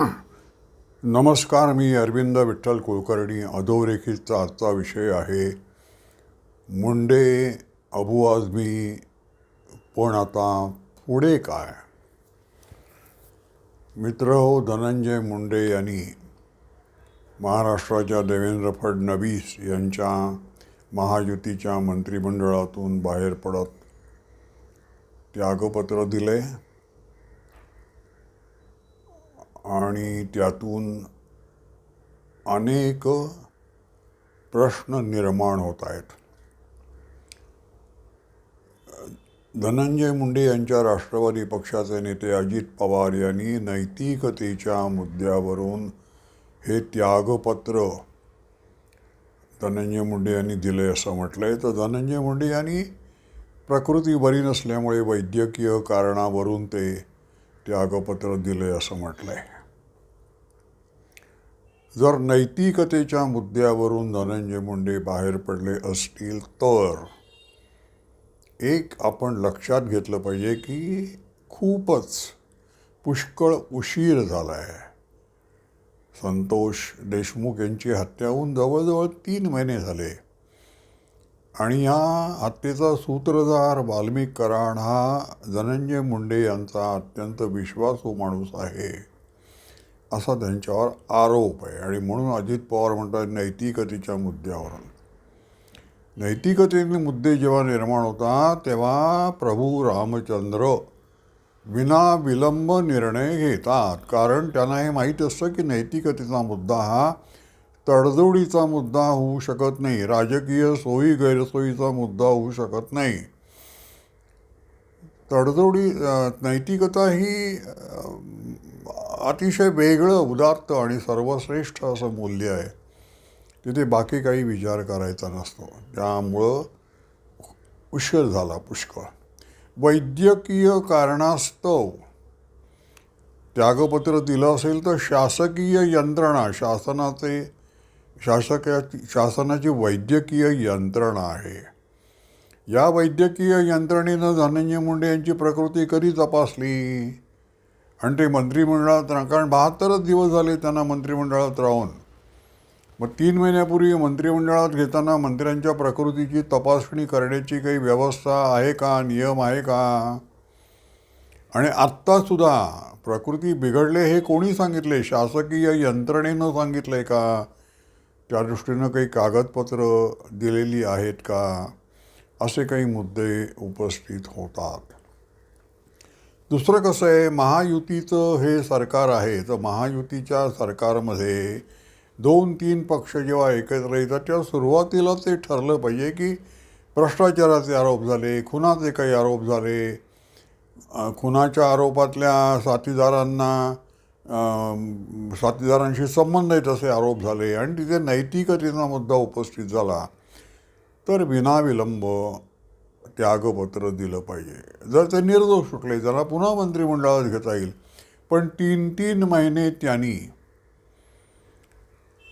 नमस्कार मी अरविंद विठ्ठल कुलकर्णी. अधोरेखितचा आजचा विषय आहे मुंडे अबू आझमी पण आता पुढे काय? मित्र हो धनंजय मुंडे यांनी महाराष्ट्राच्या देवेंद्र फडणवीस यांच्या महायुतीच्या मंत्रिमंडळातून बाहेर पडत त्यागपत्र दिले. आणि त्यातून अनेक प्रश्न निर्माण होत आहेत. धनंजय मुंडे यांच्या राष्ट्रवादी पक्षाचे नेते अजित पवार यांनी नैतिकतेच्या मुद्द्यावरून हे त्यागपत्र धनंजय मुंडे यांनी दिले असं म्हटलं आहे तर धनंजय मुंडे यांनी प्रकृती बरी नसल्यामुळे वैद्यकीय कारणावरून ते त्यागपत्र दिले असं म्हटलं आहे जर नैतिकतेच्या मुद्द्यावरून धनंजय मुंडे बाहेर पडले असतील तर एक आपण लक्षात घेतलं पाहिजे की खूपच पुष्कळ उशीर झाला आहे संतोष देशमुख यांची हत्या होऊन जवळजवळ तीन महिने झाले. आणि या हत्येचा सूत्रधार वाल्मिक कराड हा धनंजय मुंडे यांचा अत्यंत विश्वासू माणूस आहे. असा त्यांच्यावर आरोप आहे. आणि म्हणून अजित पवार म्हणतात नैतिकतेच्या मुद्द्यावरून नैतिकतेचे मुद्दे जेव्हा निर्माण होतात तेव्हा प्रभू रामचंद्र विना विलंब निर्णय घेतात. कारण त्यांना हे माहीत असतं की नैतिकतेचा मुद्दा हा तडजोडीचा मुद्दा होऊ शकत नाही. राजकीय सोयी गैरसोयीचा मुद्दा होऊ शकत नाही. तडजोडी नैतिकता ही अतिशय वेगळं उदात्त आणि सर्वश्रेष्ठ असं मूल्य आहे. तिथे बाकी काही विचार करायचा नसतो. त्यामुळं उशीर झाला पुष्कळ. वैद्यकीय कारणास्तव त्यागपत्र दिलं असेल तर शासकीय यंत्रणा शासनाचे शासका शासनाची वैद्यकीय यंत्रणा आहे. या वैद्यकीय यंत्रणेनं धनंजय मुंडे यांची प्रकृती कधी तपासली? आणि ते मंत्रिमंडळात कारण बहात्तरच दिवस झाले त्यांना मंत्रिमंडळात राहून. मग तीन महिन्यापूर्वी मंत्रिमंडळात घेताना मंत्र्यांच्या प्रकृतीची तपासणी करण्याची काही व्यवस्था आहे का नियम आहे का? आणि आत्तासुद्धा प्रकृती बिघडले हे कोणी सांगितले? शासकीय यंत्रणेनं सांगितलं आहे का? त्या दृष्टीनं काही कागदपत्र दिलेली आहेत का? असे काही मुद्दे उपस्थित होतात. दुसरं कसं आहे महायुतीचं हे सरकार आहे तर महायुतीच्या सरकारमध्ये दोन तीन पक्ष जेव्हा एकत्र येतात तेव्हा सुरुवातीला ते ठरलं पाहिजे की भ्रष्टाचाराचे आरोप झाले खुनाचे काही आरोप झाले. खुनाच्या आरोपातल्या साथीदारांना साथीदारांशी संबंध आहेत असे आरोप झाले आणि तिथे नैतिकतेचा मुद्दा उपस्थित झाला. तर विनाविलंब त्यागपत्र दिलं पाहिजे. जर ते निर्दोष सुटले त्यांना पुन्हा मंत्रिमंडळात घेता येईल पण तीन तीन महिने त्यांनी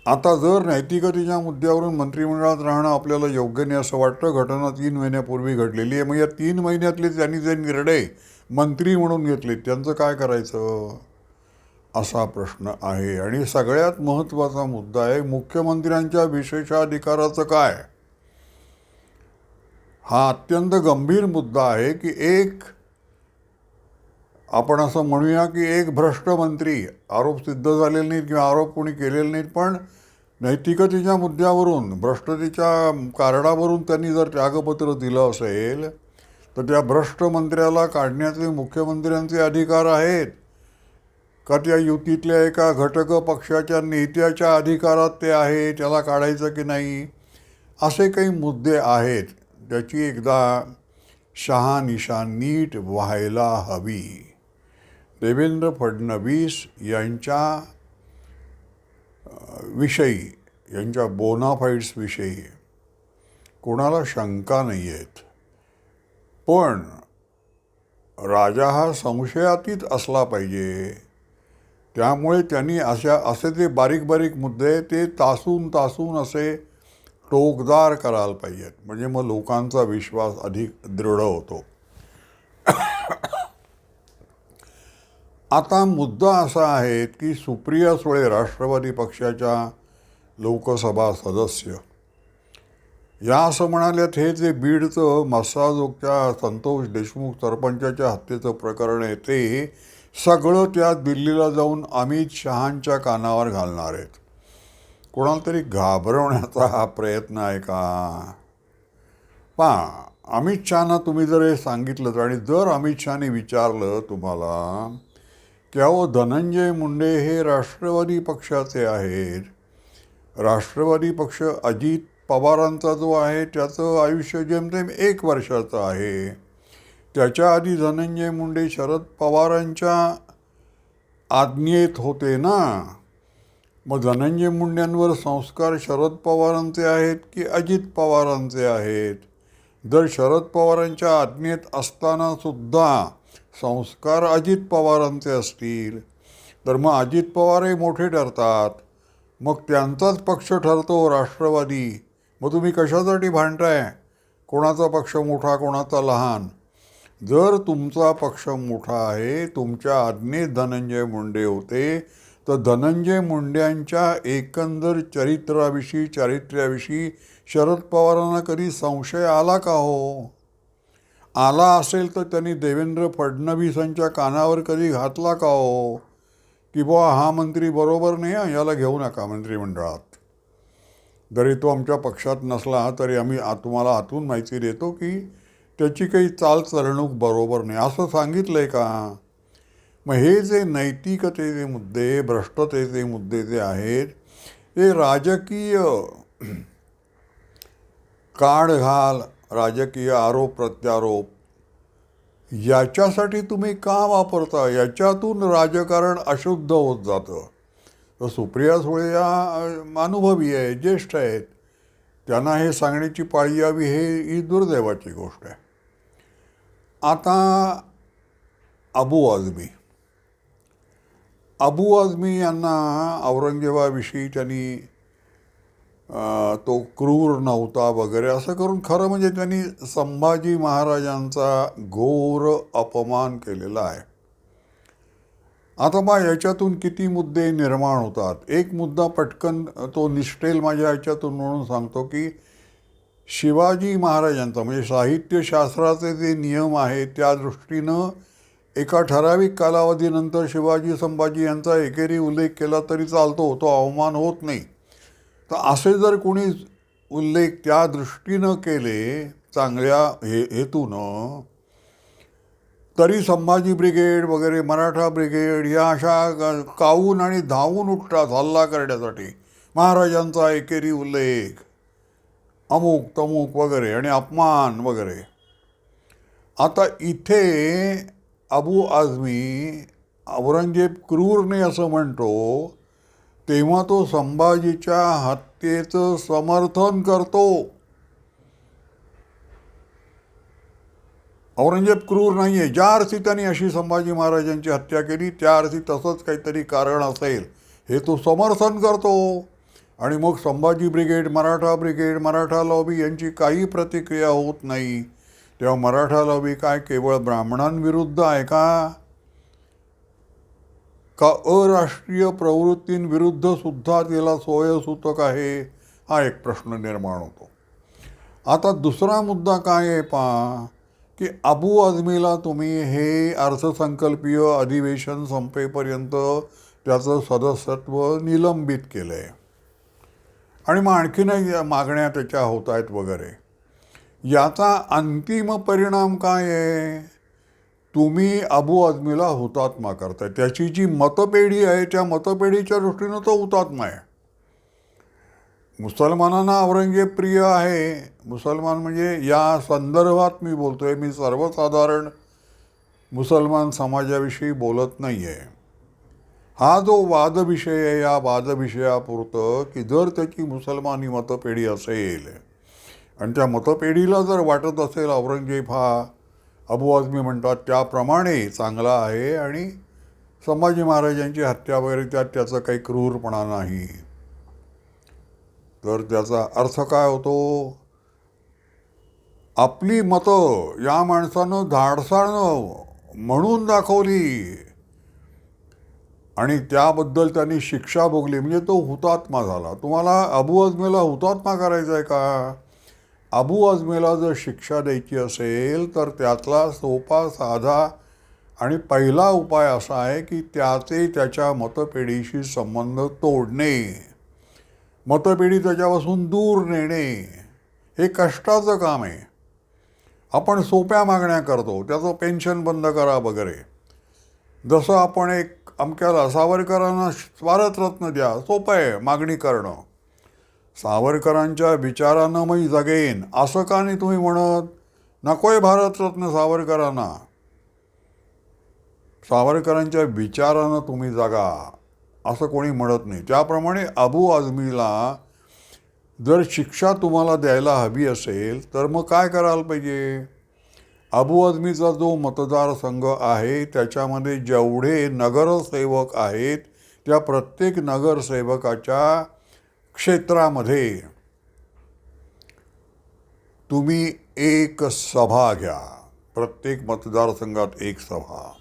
आता जर नैतिकतेच्या मुद्द्यावरून मंत्रिमंडळात राहणं आपल्याला योग्य नाही असं वाटतं घटना तीन महिन्यापूर्वी घडलेली आहे मग या तीन महिन्यातले त्यांनी जे निर्णय मंत्री म्हणून घेतले त्यांचं काय करायचं? असा प्रश्न आहे. आणि सगळ्यात महत्त्वाचा मुद्दा आहे मुख्यमंत्र्यांच्या विशेषाधिकाराचं काय? हा अत्यंत गंभीर मुद्दा आहे की एक आपण असं म्हणूया की एक भ्रष्ट मंत्री आरोप सिद्ध झालेले नाहीत किंवा आरोप कोणी केलेले नाहीत पण नैतिकतेच्या मुद्द्यावरून भ्रष्टतेच्या कारणावरून त्यांनी जर त्यागपत्र दिलं असेल तर त्या भ्रष्ट मंत्र्याला काढण्याचे मुख्यमंत्र्यांचे अधिकार आहेत. का त्या युतीतल्या एका घटक पक्षाच्या नेत्याच्या अधिकारात ते आहे त्याला काढायचं की नाही? असे काही मुद्दे आहेत. त्याची एकदा शहानिशा नीट व्हायला हवी. देवेंद्र फडणवीस यांच्या विषयी यांच्या बोनाफाईड्सविषयी कोणाला शंका नाही आहेत पण राजा हा संशयातीत असला पाहिजे. त्यामुळे त्यांनी अशा असे ते बारीक बारीक मुद्दे ते तासून तासून असे टोकदार करायला पाहिजेत. म्हणजे मग लोकांचा विश्वास अधिक दृढ होतो. आता मुद्दा असा आहे की सुप्रिया सुळे राष्ट्रवादी पक्षाच्या लोकसभा सदस्य. या असं म्हणाल्यात हे जे बीडचं मस्साजोगच्या संतोष देशमुख सरपंचाच्या हत्येचं प्रकरण आहे ते सगळं त्या दिल्लीला जाऊन अमित शहांच्या कानावर घालणार आहेत. कोणाला तरी घाबरवण्याचा हा प्रयत्न आहे का? पा अमित शहाना तुम्ही जर हे सांगितलं आणि जर अमित शहाने विचारलं तुम्हाला की अहो धनंजय मुंडे हे राष्ट्रवादी पक्षाचे आहेत. राष्ट्रवादी पक्ष अजित पवारांचा जो आहे त्याचं आयुष्य जेमतेम एक वर्षाचं आहे. त्याच्या आधी धनंजय मुंडे शरद पवारांच्या आज्ञेत होते ना? मग धनंजय मुंड्यांवर संस्कार शरद पवारांचे आहेत की अजित पवारांचे आहेत? जर शरद पवारांच्या आज्ञेत असताना सुद्धा संस्कार अजित पवारांचे असतील तर मग अजित पवारही मोठे ठरतात. मग त्यांचाच पक्ष ठरतो राष्ट्रवादी. मग तुम्ही कशासाठी भांडताय? कोणाचा पक्ष मोठा कोणाचा लहान? जर तुमचा पक्ष मोठा आहे तुमच्या आज्ञेत धनंजय मुंडे होते तर धनंजय मुंड्यांच्या एकंदर चरित्राविषयी चारित्र्याविषयी शरद पवारांना कधी संशय आला का हो? आला असेल तर त्यांनी देवेंद्र फडणवीसांच्या कानावर कधी घातला का हो? की बुवा हा मंत्री बरोबर नाही हा, याला घेऊ नका मंत्रिमंडळात. जरी तो आमच्या पक्षात नसला तरी आम्ही आ तुम्हाला आतून माहिती देतो की त्याची काही चालचरणूक बरोबर नाही. असं सांगितलं आहे का? मग हे जे नैतिकतेचे मुद्दे भ्रष्टतेचे मुद्दे जे आहेत ते राजकीय काढघाल राजकीय आरोप प्रत्यारोप याच्यासाठी तुम्ही का वापरता? याच्यातून राजकारण अशुद्ध होत जातं. तर सुप्रिया सुळे या अनुभवी आहे ज्येष्ठ आहेत. त्यांना हे सांगण्याची पाळी यावी हे ही दुर्दैवाची गोष्ट आहे. आता अबू आझमी. अबू आझमी यांना औरंगजेबाविषयी त्यांनी तो क्रूर नव्हता वगैरे असं करून खरं म्हणजे त्यांनी संभाजी महाराजांचा घोर अपमान केलेला आहे. आता बा याच्यातून किती मुद्दे निर्माण होतात. एक मुद्दा पटकन तो निष्ठेल माझ्या याच्यातून म्हणून सांगतो की शिवाजी महाराजांचा म्हणजे साहित्यशास्त्राचे जे नियम आहेत त्या दृष्टीनं एका ठराविक कालावधीनंतर शिवाजी संभाजी यांचा एकेरी उल्लेख केला तरी चालतो तो अवमान होत नाही. तर असे जर कोणी उल्लेख त्या दृष्टीनं केले चांगल्या हे हेतूनं तरी संभाजी ब्रिगेड वगैरे मराठा ब्रिगेड या अशा कावून आणि धावून उठतात हल्ला करण्यासाठी महाराजांचा एकेरी उल्लेख अमुक तमुक वगैरे आणि अपमान वगैरे. आता इथे अबू आझमी औरंगजेब क्रूरने असं म्हणतो तेव्हा तो संभाजीच्या हत्येचं समर्थन करतो. औरंगजेब क्रूर नाही आहे ज्या अर्थी त्यांनी अशी संभाजी महाराजांची हत्या केली त्या अर्थी तसंच काहीतरी कारण असेल हे तो समर्थन करतो. आणि मग Sambhaji brigade Maratha brigade Maratha lobby यांची काही प्रतिक्रिया होत नाही. तेव्हा मराठा लॉबी काय केवळ ब्राह्मणांविरुद्ध आहे का? का अराष्ट्रीय प्रवृत्तींविरुद्ध सुद्धा तिला सोयसूतक आहे? हा एक प्रश्न निर्माण होतो. आता दुसरा मुद्दा काय आहे पहा की अबू आझमीला तुम्ही हे अर्थसंकल्पीय अधिवेशन संपेपर्यंत त्याचं सदस्यत्व निलंबित केलं आहे आणि मग आणखीनही मागण्या त्याच्या होत आहेत वगैरे. याचा अंतिम परिणाम काय आहे? तुम्ही अबू आजमीला हुतात्मा करताय. त्याची जी मतपेढी आहे त्या मतपेढीच्या दृष्टीनं तो हुतात्मा आहे. मुसलमानांना औरंगजेब प्रिय आहे. मुसलमान म्हणजे या संदर्भात मी बोलतोय. मी सर्वसाधारण मुसलमान समाजाविषयी बोलत नाही आहे हा जो वादविषय आहे या वादविषयापुरतं की जर त्याची मुसलमानी मतपेढी असेल आणि त्या मतपेढीला जर वाटत असेल औरंगजेब हा अबू आझमी म्हणतात त्याप्रमाणे चांगला आहे आणि संभाजी महाराजांची हत्या वगैरे त्यात त्याचा काही क्रूरपणा नाही. तर त्याचा अर्थ काय होतो? आपली मतं या माणसानं धाडसानं म्हणून दाखवली आणि त्याबद्दल त्यांनी शिक्षा भोगली. म्हणजे तो हुतात्मा झाला. तुम्हाला अबू अजमेला हुतात्मा करायचा आहे का? अबू अजमेला जर शिक्षा द्यायची असेल तर त्यातला सोपा साधा आणि पहिला उपाय असा आहे की त्याचे त्याच्या मतपेढीशी संबंध तोडणे. मतपेढी त्याच्यापासून दूर नेणे हे कष्टाचं काम आहे. आपण सोप्या मागण्या करतो त्याचं पेन्शन बंद करा वगैरे. जसं आपण एक अमक्याला सावरकरांना स्वारतरत्न द्या सोपं आहे मागणी करणं. सावरकरांच्या विचारानं मी जगेन असं का नाही तुम्ही म्हणत? नकोय भारतरत्न सावरकरांना. सावरकरांच्या विचारानं तुम्ही जगा असं कोणी म्हणत नाही. त्याप्रमाणे अबू आझमीला जर शिक्षा तुम्हाला द्यायला हवी असेल तर मग काय करायला पाहिजे? अबू आझमीचा जो मतदारसंघ आहे त्याच्यामध्ये जेवढे नगरसेवक आहेत त्या प्रत्येक नगरसेवकाच्या क्षेत्रामध्ये तुम्ही एक सभा घ्या. प्रत्येक मतदारसंघात एक सभा.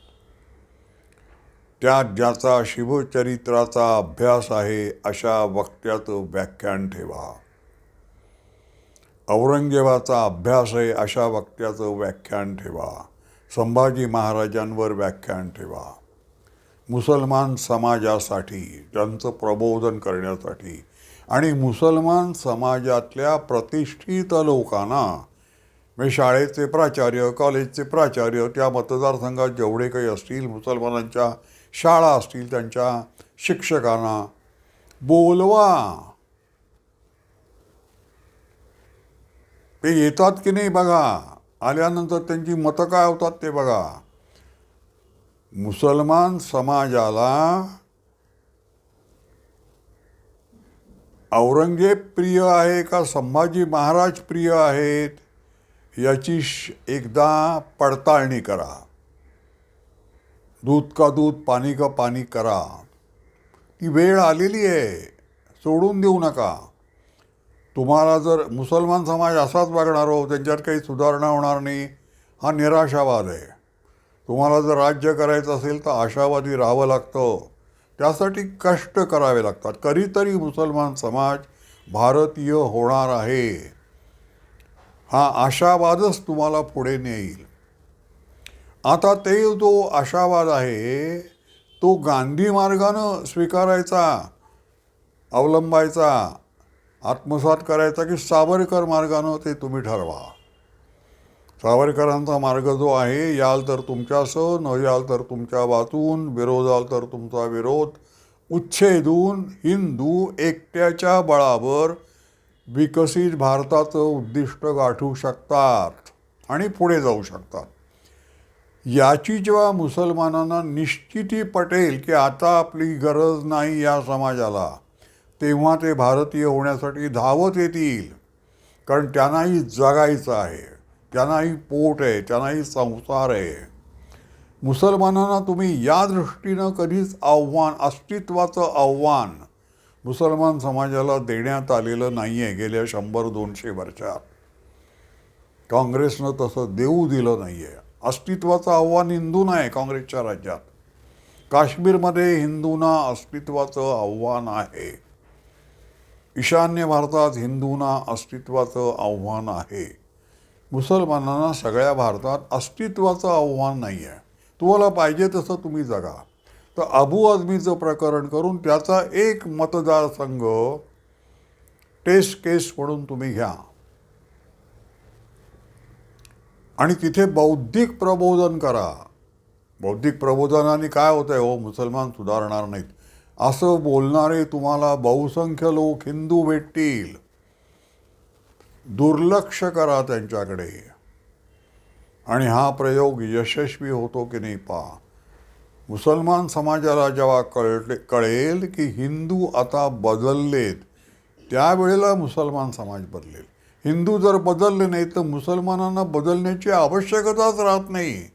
त्या ज्याचा शिवचरित्राचा अभ्यास आहे अशा वक्त्याचं व्याख्यान ठेवा. औरंगजेबाचा अभ्यास आहे अशा वक्त्याचं व्याख्यान ठेवा. संभाजी महाराजांवर व्याख्यान ठेवा. मुसलमान समाजासाठी त्यांचं प्रबोधन करण्यासाठी आणि मुसलमान समाजातल्या प्रतिष्ठित लोकांना म्हणजे शाळेचे प्राचार्य कॉलेजचे प्राचार्य त्या मतदारसंघात जेवढे काही असतील मुसलमानांच्या शाळा असतील त्यांच्या शिक्षकांना बोलवा. ते येतात की नाही बघा? आल्यानंतर त्यांची मतं काय होतात ते बघा. मुसलमान समाजाला औरंगजेब प्रिय आहे का? संभाजी महाराज प्रिय आहेत? याची श- एकदा पडताळणी करा. दूध का दूध पाणी का पाणी करा. ती वेळ आलेली आहे. सोडून देऊ नका. तुम्हाला जर मुसलमान समाज असाच वागणार हो त्यांच्यात काही सुधारणा होणार नाही. हा निराशावाद आहे. तुम्हाला जर राज्य करायचं असेल तर आशावादी राहावं लागतं. त्यासाठी कष्ट करावे लागतात. कधीतरी मुसलमान समाज भारतीय होणार आहे. हा आशावादच तुम्हाला पुढे नेईल. आता ते जो आशावाद आहे तो गांधी मार्गानं स्वीकारायचा अवलंबायचा आत्मसात करायचा की सावरकर मार्गानं ते तुम्ही ठरवा. सावरकरांचा मार्ग जो आहे याल तर तुमच्यासह न याल तर तुमच्या वाचून विरोधाल तर तुमचा विरोध. उच्छेदून हिंदू एकट्याच्या बळावर विकसित भारताचं उद्दिष्ट गाठू शकतात आणि पुढे जाऊ शकतात. याची जेव्हा मुसलमानांना निश्चिती पटेल की आता आपली गरज नाही या समाजाला तेव्हा ते भारतीय होण्यासाठी धावत येतील. कारण त्यांनाही जगायचं आहे. त्यांनाही पोट आहे त्यांनाही संसार आहे मुसलमानांना तुम्ही या दृष्टीनं कधीच आव्हान अस्तित्वाचं आव्हान मुसलमान समाजाला देण्यात आलेलं नाही आहे गेल्या शंभर दोनशे वर्षात. काँग्रेसनं तसं देऊ दिलं नाही आहे अस्तित्वाचं आव्हान हिंदूंना आहे काँग्रेसच्या राज्यात. काश्मीरमध्ये हिंदूंना अस्तित्वाचं आव्हान आहे. ईशान्य भारतात हिंदूंना अस्तित्वाचं आव्हान आहे. मुसलमानांना सगळ्या भारतात अस्तित्वाचं आव्हान नाही आहे. तुम्हाला पाहिजे तसं तुम्ही जगा. तर अबू आझमीचं प्रकरण करून त्याचा एक मतदारसंघ टेस्ट केस म्हणून तुम्ही घ्या. आणि तिथे बौद्धिक प्रबोधन करा. बौद्धिक प्रबोधनाने काय होतं आहे हो? मुसलमान सुधारणार नाहीत. असं बोलणारे तुम्हाला बहुसंख्य लोक हिंदू भेटतील. दुर्लक्ष करा त्यांच्याकडे. आणि हा प्रयोग यशस्वी होतो की नाही पहा. मुसलमान समाजाला जेव्हा कळले कळेल की हिंदू आता बदललेत त्यावेळेला मुसलमान समाज बदलेल. हिंदू जर बदलले नाही तर मुसलमानांना बदलण्याची आवश्यकताच राहत नाही.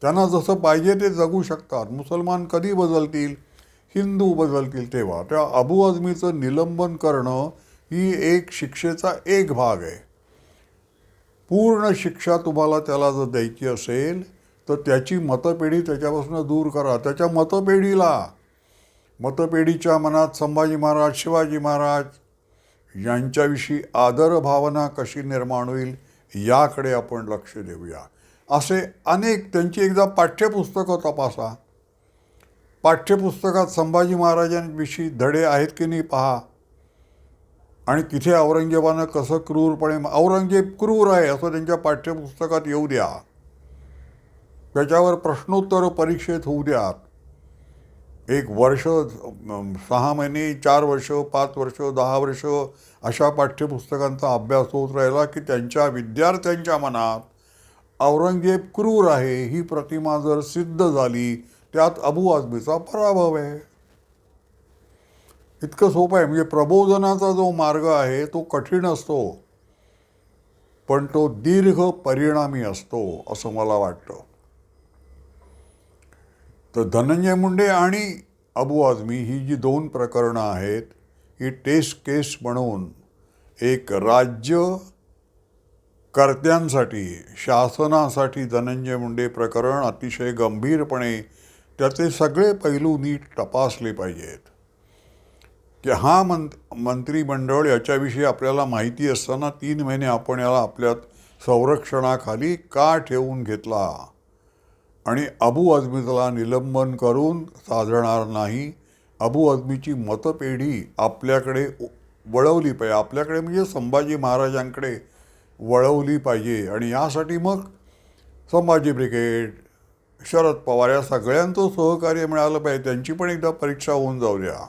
त्यांना जसं पाहिजे ते जगू शकतात. मुसलमान कधी बदलतील? हिंदू बदलतील तेव्हा. त्या अबू आझमीचं निलंबन करणं ही एक शिक्षेचा एक भाग आहे. पूर्ण शिक्षा तुम्हाला त्याला जर द्यायची असेल तर त्याची मतपेढी त्याच्यापासून दूर करा. त्याच्या मतपेढीला मतपेढीच्या मनात संभाजी महाराज शिवाजी महाराज यांच्याविषयी आदर भावना कशी निर्माण होईल याकडे आपण लक्ष देऊया. असे अनेक त्यांची एकदा पाठ्यपुस्तकं तपासा. पाठ्यपुस्तकात संभाजी महाराजांविषयी धडे आहेत की नाही पहा. आणि तिथे औरंगजेबानं कसं क्रूरपणे औरंगजेब क्रूर आहे असं त्यांच्या पाठ्यपुस्तकात येऊ द्या. त्याच्यावर प्रश्नोत्तर परीक्षेत होऊ द्यात. एक वर्ष सहा महिने चार वर्ष पाच वर्ष दहा वर्ष अशा पाठ्यपुस्तकांचा अभ्यास होत राहिला की त्यांच्या विद्यार्थ्यांच्या मनात औरंगजेब क्रूर आहे ही प्रतिमा जर सिद्ध झाली त्यात अबू आझमीचा पराभव आहे. इतकं सोपं आहे. म्हणजे प्रबोधनाचा जो मार्ग आहे तो कठीण असतो. पण तो दीर्घ परिणामी असतो असं मला वाटतं. तर धनंजय मुंडे आणि अबू आझमी ही जी दोन प्रकरणं आहेत ही टेस्ट केस म्हणून एक राज्य कर्त्यांसाठी शासनासाठी धनंजय मुंडे प्रकरण अतिशय गंभीरपणे त्याचे सगळे पैलू नीट तपासले पाहिजेत. की हा मं मंत्रिमंडळ याच्याविषयी आपल्याला माहिती असताना तीन महिने आपण याला आपल्या संरक्षणाखाली का ठेवून घेतला? आणि अबू अजमीला निलंबन करून साधणार नाही. अबू अजमीची मतपेढी आपल्याकडे वळवली पाहिजे. आपल्याकडे म्हणजे संभाजी महाराजांकडे वळवली पाहिजे. आणि यासाठी मग संभाजी ब्रिगेड शरद पवार या सगळ्यांचं सहकार्य मिळालं पाहिजे. त्यांची पण एकदा परीक्षा होऊन जाऊ द्या.